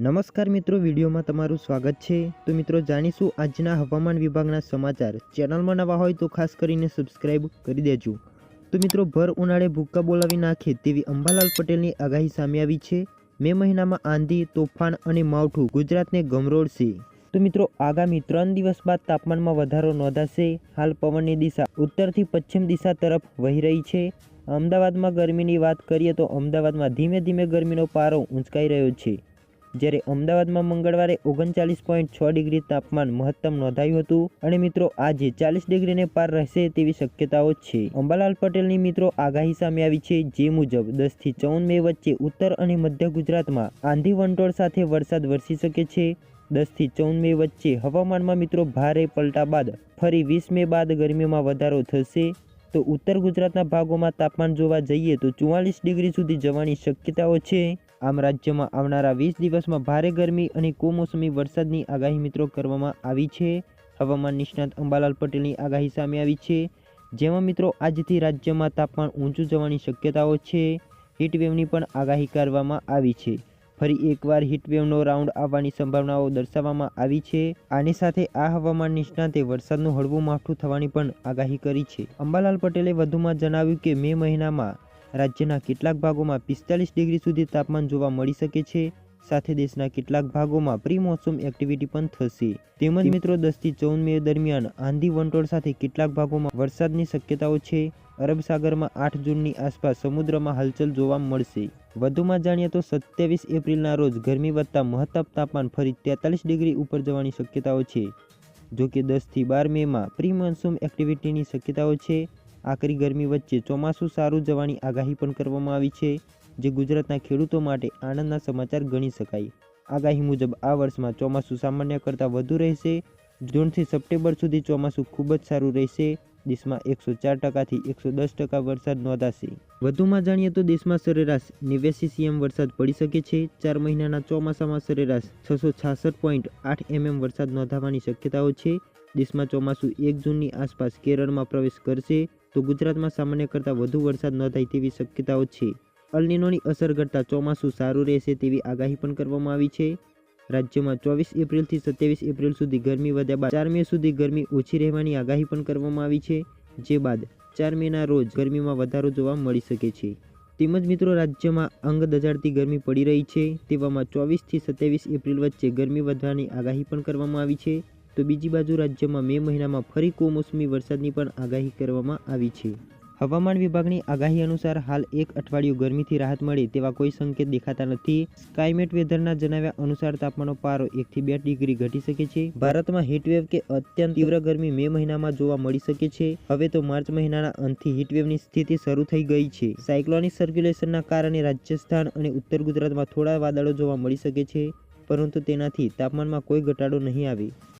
નમસ્કાર મિત્રો, વિડીયોમાં તમારું સ્વાગત છે. તો મિત્રો, જાણીશું આજના હવામાન વિભાગના સમાચાર. ચેનલમાં નવા હોય તો ખાસ કરીને સબસ્ક્રાઇબ કરી દેજો. તો મિત્રો, ભર ઉનાળે ભૂક્કા બોલાવી નાખે તેવી અંબાલાલ પટેલની આગાહી સામે આવી છે. મે મહિનામાં આંધી, તોફાન અને માવઠું ગુજરાતને ગમરોડશે તો મિત્રો, આગામી ત્રણ દિવસ બાદ તાપમાનમાં વધારો નોંધાશે. હાલ પવનની દિશા ઉત્તરથી પશ્ચિમ દિશા તરફ વહી રહી છે. અમદાવાદમાં ગરમીની વાત કરીએ તો અમદાવાદમાં ધીમે ધીમે ગરમીનો પારો ઊંચકાઈ રહ્યો છે. જ્યારે અમદાવાદમાં મંગળવારે ઓગણચાલીસ પોઈન્ટ છ ડિગ્રી તાપમાન મહત્તમ નોંધાયું હતું. અને મિત્રો, આજે ચાલીસ ડિગ્રીને પાર રહેશે તેવી શક્યતાઓ છે. અંબાલાલ પટેલની મિત્રો આગાહી સામે આવી છે જે મુજબ, દસથી ચૌદ મે વચ્ચે ઉત્તર અને મધ્ય ગુજરાતમાં આંધી વંટોળ સાથે વરસાદ વરસી શકે છે. દસથી ચૌદ મે વચ્ચે હવામાનમાં મિત્રો, ભારે પલટા બાદ ફરી વીસ મે બાદ ગરમીમાં વધારો થશે. તો ઉત્તર ગુજરાતના ભાગોમાં તાપમાન જોવા જઈએ તો ચુમ્માલીસ ડિગ્રી સુધી જવાની શક્યતાઓ છે. આમ રાજ્યમાં આવનારા વીસ દિવસમાં ભારે ગરમી અને કમોસમી વરસાદની આગાહી મિત્રો કરવામાં આવી છે. હવામાન નિષ્ણાત અંબાલાલ પટેલની આગાહી સામે આવી છે. જેમાં મિત્રો આજથી રાજ્યમાં તાપમાન ઊંચું જવાની શક્યતાઓ છે. હીટવેવની પણ આગાહી કરવામાં આવી છે. ફરી એકવાર હીટવેવનો રાઉન્ડ આવવાની સંભાવનાઓ દર્શાવવામાં આવી છે. આની સાથે આ હવામાન નિષ્ણાતે વરસાદનું હળવું માઠું થવાની પણ આગાહી કરી છે. અંબાલાલ પટેલે વધુમાં જણાવ્યું કે મે મહિનામાં રાજ્યના કેટલાક ભાગોમાં પિસ્તાલીસ ડિગ્રી સુધી તાપમાન જોવા મળી શકે છે. સાથે દેશના કેટલાક ભાગોમાં પ્રી મોસમ એક્ટિવિટી પણ થશે. તેમજ મિત્રો, દસથી ચૌદ મે દરમિયાન આંધી વંટોળ સાથે કેટલાક ભાગોમાં વરસાદની શક્યતાઓ છે. અરબ સાગરમાં આઠ જૂનની આસપાસ સમુદ્રમાં હલચલ જોવા મળશે. વધુમાં જાણીએ તો સત્યાવીસ એપ્રિલના રોજ ગરમી વધતા મહત્તમ તાપમાન ફરી તેતાલીસ ડિગ્રી ઉપર જવાની શક્યતાઓ છે. જો કે દસથી બાર મેમાં પ્રી મોન્સૂન એક્ટિવિટીની શક્યતાઓ છે. આકરી ગરમી વચ્ચે ચોમાસું સારું જવાની આગાહી પણ કરવામાં આવી છે, જે ગુજરાતના ખેડૂતો માટે આનંદના સમાચાર ગણી શકાય. આગાહી મુજબ, આ વર્ષમાં ચોમાસું સામાન્ય કરતાં વધુ રહેશે. જૂનથી સપ્ટેમ્બર સુધી ચોમાસું ખૂબ જ સારું રહેશે. દેશમાં એકસો ચાર ટકાથી એકસો દસ ટકા વરસાદ નોંધાશે. વધુમાં જાણીએ તો દેશમાં સરેરાશ નેવ્યાસી સીએમ વરસાદ પડી શકે છે. ચાર મહિનાના ચોમાસામાં સરેરાશ છસો છાસઠ પોઈન્ટ આઠ એમએમ વરસાદ નોંધાવાની શક્યતાઓ છે. દેશમાં ચોમાસું એક જૂનની આસપાસ કેરળમાં પ્રવેશ કરશે. તો ગુજરાતમાં સામાન્ય કરતાં વધુ વરસાદ ન થાય તેવી શક્યતાઓ છે. અલનીનોની અસર કરતાં ચોમાસું સારું રહેશે તેવી આગાહી પણ કરવામાં આવી છે. રાજ્યમાં ચોવીસ એપ્રિલથી સત્યાવીસ એપ્રિલ સુધી ગરમી વધ્યા બાદ ચાર મે સુધી ગરમી ઓછી રહેવાની આગાહી પણ કરવામાં આવી છે, જે બાદ ચાર મેના રોજ ગરમીમાં વધારો જોવા મળી શકે છે. તેમજ મિત્રો, રાજ્યમાં અંગ દજાડતી ગરમી પડી રહી છે, તેવામાં ચોવીસથી સત્યાવીસ એપ્રિલ વચ્ચે ગરમી વધવાની આગાહી પણ કરવામાં આવી છે. તો બીજી બાજુ રાજ્યમાં મે મહિનામાં ફરી કમોસમી વરસાદની પણ આગાહી કરવામાં આવી છે. હવામાન વિભાગની આગાહી અનુસાર હાલ એક અઠવાડિયું ગરમીથી રાહત મળે તેવા કોઈ સંકેત દેખાતા નથી. સ્કાયમેટ વેધરના જણાવ્યા અનુસાર તાપમાનનો પારો એકથી બે ડિગ્રી ઘટી શકે છે. ભારતમાં હીટવેવ કે અત્યંત તીવ્ર ગરમી મે મહિનામાં જોવા મળી શકે છે. હવે તો માર્ચ મહિનાના અંતથી હીટવેવની સ્થિતિ શરૂ થઈ ગઈ છે. સાયક્લોનિક સર્ક્યુલેશનના કારણે રાજસ્થાન અને ઉત્તર ગુજરાતમાં થોડા વાદળો જોવા મળી શકે છે, પરંતુ તેનાથી તાપમાનમાં કોઈ ઘટાડો નહીં આવે.